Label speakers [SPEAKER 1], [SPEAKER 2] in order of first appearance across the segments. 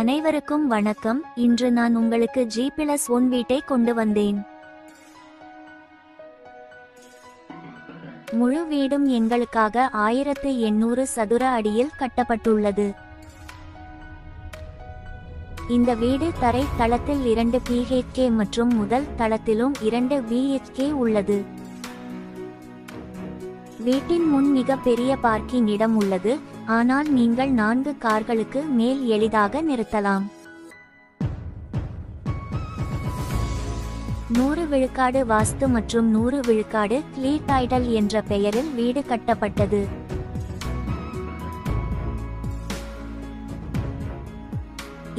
[SPEAKER 1] அனைவருக்கும் வணக்கம். இன்று நான் உங்களுக்கு ஜி பிளஸ் ஒன் வீட்டை கொண்டு வந்தேன். முழு வீடும் எங்களுக்காக ஆயிரத்து எண்ணூறு சதுர அடியில் கட்டப்பட்டுள்ளது. இந்த வீடு தரை தளத்தில் இரண்டு பிஹெச்கே மற்றும் முதல் தளத்திலும் இரண்டு பிஹெச்கே உள்ளது. வீட்டின் முன் மிக பெரிய பார்க்கிங் இடம் உள்ளது. ஆனால் நீங்கள் நான்கு கார்களுக்கு மேல் எளிதாக நிறுத்தலாம். நூறு விழுக்காடு வாஸ்து மற்றும் நூறு விழுக்காடு கிளீ டைடல் என்ற பெயரில் வீடு கட்டப்பட்டது.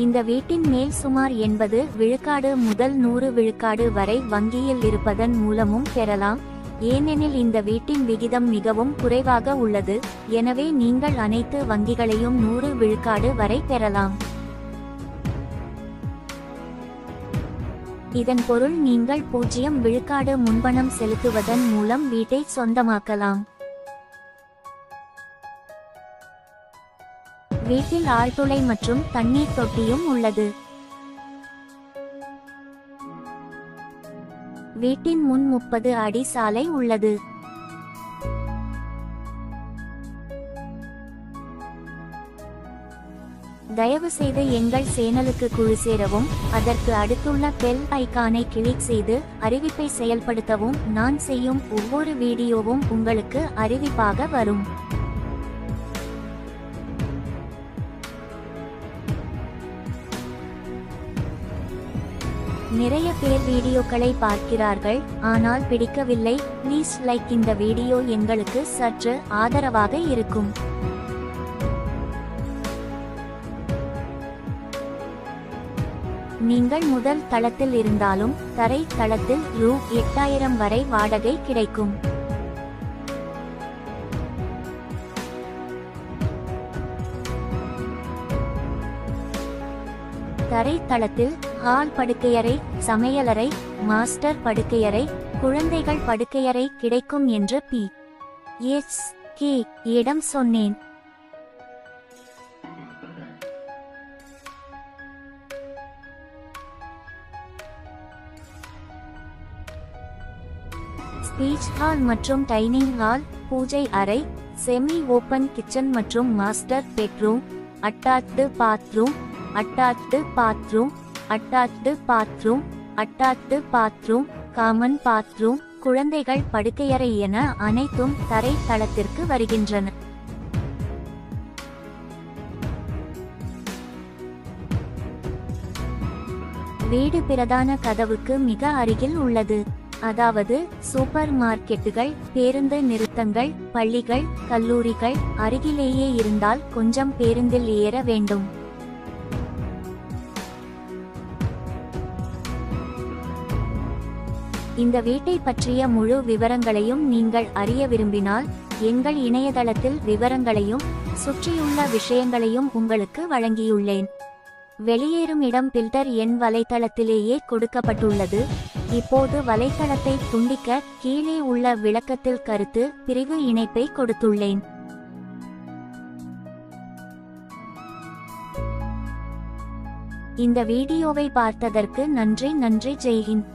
[SPEAKER 1] இந்த வீட்டின் மேல் சுமார் எண்பது விழுக்காடு முதல் நூறு விழுக்காடு வரை வங்கியில் இருப்பதன் மூலமும் பெறலாம். ஏனெனில் இந்த வீட்டின் விகிதம் மிகவும் குறைவாக உள்ளது எனவே நீங்கள் அனைத்து வங்கிகளையும் நூறு விழுக்காடு வரை பெறலாம். இதன் பொருள் நீங்கள் பூஜ்ஜியம் விழுக்காடு முன்பணம் செலுத்துவதன் மூலம் வீட்டை சொந்தமாக்கலாம். வீட்டில் ஆழ்துளை மற்றும் தண்ணீர் தொட்டியும் உள்ளது. வீட்டின் முன் முப்பது அடி சாலை உள்ளது. தயவு செய்து எங்கள் சேனலுக்கு குழு சேரவும் அதற்கு அடுத்துள்ள பெல் ஐக்கானை கிளிக் செய்து அறிவிப்பை செயல்படுத்தவும் நான் செய்யும் ஒவ்வொரு வீடியோவும் உங்களுக்கு அறிவிப்பாக வரும். நிறைய பேர் வீடியோக்களை பார்க்கிறார்கள் ஆனால் பிடிக்கவில்லை. ப்ளீஸ் லைக் இந்த வீடியோ எங்களுக்கு சற்று ஆதரவாக இருக்கும். நீங்கள் முதல் தளத்தில் இருந்தாலும் தரை தளத்தில் ரூ எட்டாயிரம் வரை வாடகை கிடைக்கும். தரை தளத்தில் ஹால் படுக்கையறை சமையலறை மாஸ்டர் படுக்கையறை குழந்தைகள் படுக்கையறை கிடைக்கும் என்று பி. எஸ். கே. இடம் சொன்னேன். ஸ்பீச் ஹால் மற்றும் டைனிங் ஹால் பூஜை அறை செமி ஓபன் கிச்சன் மற்றும் master bedroom attached bathroom attached bathroom attached bathroom attached bathroom common bathroom குழந்தைகள் படுக்கையறை என அனைத்தும் தரை தளத்திற்கு வருகின்றன. வீடு பிரதான கதவுக்கு மிக அருகில் உள்ளது. அதாவது சூப்பர் மார்க்கெட்டுகள் பேருந்து நிறுத்தங்கள் பள்ளிகள் கல்லூரிகள் அருகிலேயே இருந்தால் கொஞ்சம் பேருந்தில் ஏற வேண்டும். இந்த வீட்டை பற்றிய முழு விவரங்களையும் நீங்கள் அறிய விரும்பினால் எங்கள் இணையதளத்தில் விவரங்களையும் சுற்றியுள்ள விஷயங்களையும் உங்களுக்கு வழங்கியுள்ளேன். வெளியேறும் இடம் பில்டர் என் வலைத்தளத்திலேயே கொடுக்கப்பட்டுள்ளது. இப்போது வலைத்தளத்தை துண்டிக்க கீழே உள்ள விளக்கத்தில் கருத்து பிரிவு இணைப்பை கொடுத்துள்ளேன். இந்த வீடியோவை பார்த்ததற்கு நன்றி நன்றி ஜெய்ஹிந்த்.